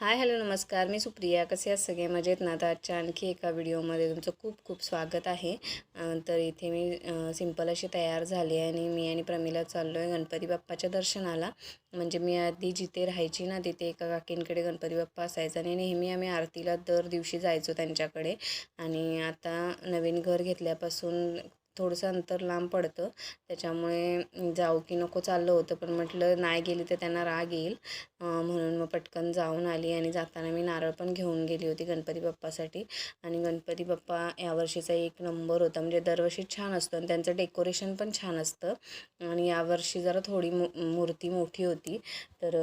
Hi hello नमस्कार. मी सुप्रिया. कसे आहात सगळे? मजेत ना? तर आजच्या आणखी एका व्हिडिओमध्ये तुमचं खूप खूप स्वागत आहे. तर इथे मी सिंपल अशी तयार झाली आहे आणि मी आणि प्रमिला चाललो आहे गणपती बाप्पाच्या दर्शनाला. म्हणजे मी आधी जिथे राहायची ना तिथे एका काकींकडे गणपती बाप्पा असायचा आणि नेहमी आम्ही आरतीला दर दिवशी जायचो त्यांच्याकडे. आणि आता नवीन घर घेतल्यापासून थोडंसं अंतर लांब पडतं. त्याच्यामुळे जाऊ की नको चाललं होतं. पण म्हटलं नाही गेली तर त्यांना राग येईल. म्हणून मग पटकन जाऊन आली आणि जाताना मी नारळ पण घेऊन गेली होती गणपती बाप्पासाठी. आणि गणपती बाप्पा यावर्षीचा एक नंबर होता. म्हणजे दरवर्षी छान असतं आणि त्यांचं डेकोरेशन पण छान असतं. आणि यावर्षी जरा थोडी मू मूर्ती मोठी होती. तर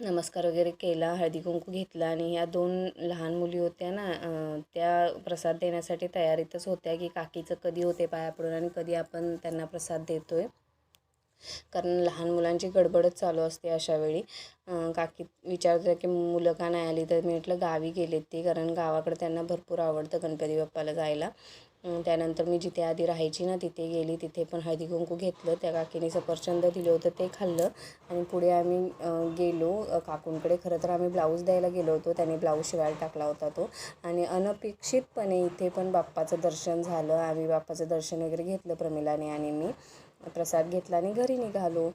नमस्कार वगैरे केला हळदी कुंकू घेतला आणि ह्या दोन लहान मुली होत्या ना त्या प्रसाद देण्यासाठी तयारीतच होत्या की काकीचं कधी होते पाया पडून आणि कधी आपण त्यांना प्रसाद देतो आहे कारण लहान मुलांची गडबडच चालू असते अशा वेळी. काकी विचारत की मुलं का नाही आली? तर मी म्हटलं गावी गेलेत ती कारण गावाकडे त्यांना भरपूर आवडतं गणपती बाप्पाला जायला. त्यानंतर मी जिथे आधी राहायची ना तिथे गेली. तिथे पण हळदी कुंकू घेतलं. त्या काकीने सफरचंद दिलं होतं ते खाल्लं. आणि पुढे आम्ही गेलो. काकूंकडे खरं तर आम्ही ब्लाऊज द्यायला गेलो होतो. त्याने ब्लाऊज शिवायला टाकला होता तो. आणि अनपेक्षितपणे इथे पण बाप्पाचं दर्शन झालं. आम्ही बाप्पाचं दर्शन वगैरे घेतलं प्रमिलाने आणि मी. प्रसाद घेतला आणि घरी निघालो.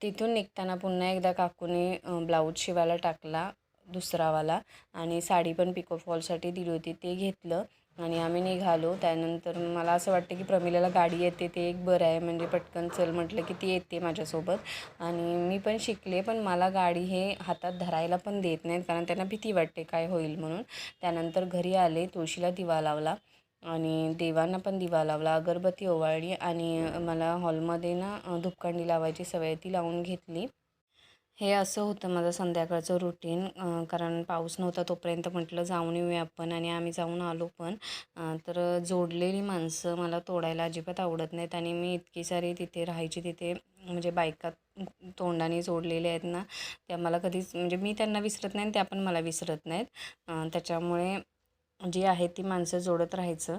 तिथून निघताना पुन्हा एकदा काकूने ब्लाऊज शिवायला टाकला दुसरावाला. आणि साडी पण पिको फॉलसाठी दिली होती. ते घेतलं. आणि आम्ही निघालो. त्यानंतर मला असं वाटतं की प्रमिलाला गाडी येते ते एक बरं आहे. म्हणजे पटकन चल म्हटलं की ती येते माझ्यासोबत. आणि मी पण शिकले पण मला गाडी हे हातात धरायला पण देत नाहीत कारण त्यांना भीती वाटते काय होईल म्हणून. त्यानंतर घरी आले तुळशीला दिवा लावला आणि देवांना पण दिवा लावला अगरबत्ती ओवाळली आणि मला हॉलमध्ये ना धुपकांडी लावायची सवय ती लावून घेतली. हे असं होतं माझं संध्याकाळचं रुटीन कारण पाऊस नव्हता तोपर्यंत म्हटलं जाऊन येऊया आपण आणि आम्ही जाऊन आलो पण तर जोडलेली माणसं मला तोडायला अजिबात आवडत नाहीत आणि मी इतकी सारी तिथे राहायची तिथे म्हणजे बायका तोंडाने जोडलेल्या आहेत ना त्या मला कधीच म्हणजे मी त्यांना विसरत नाही त्या पण मला विसरत नाहीत. त्याच्यामुळे जी आहे ती माणसं जोडत राहायचं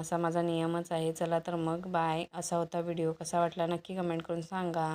असा माझा नियमच आहे. चला तर मग बाय असा होता व्हिडिओ कसा वाटला नक्की कमेंट करून सांगा.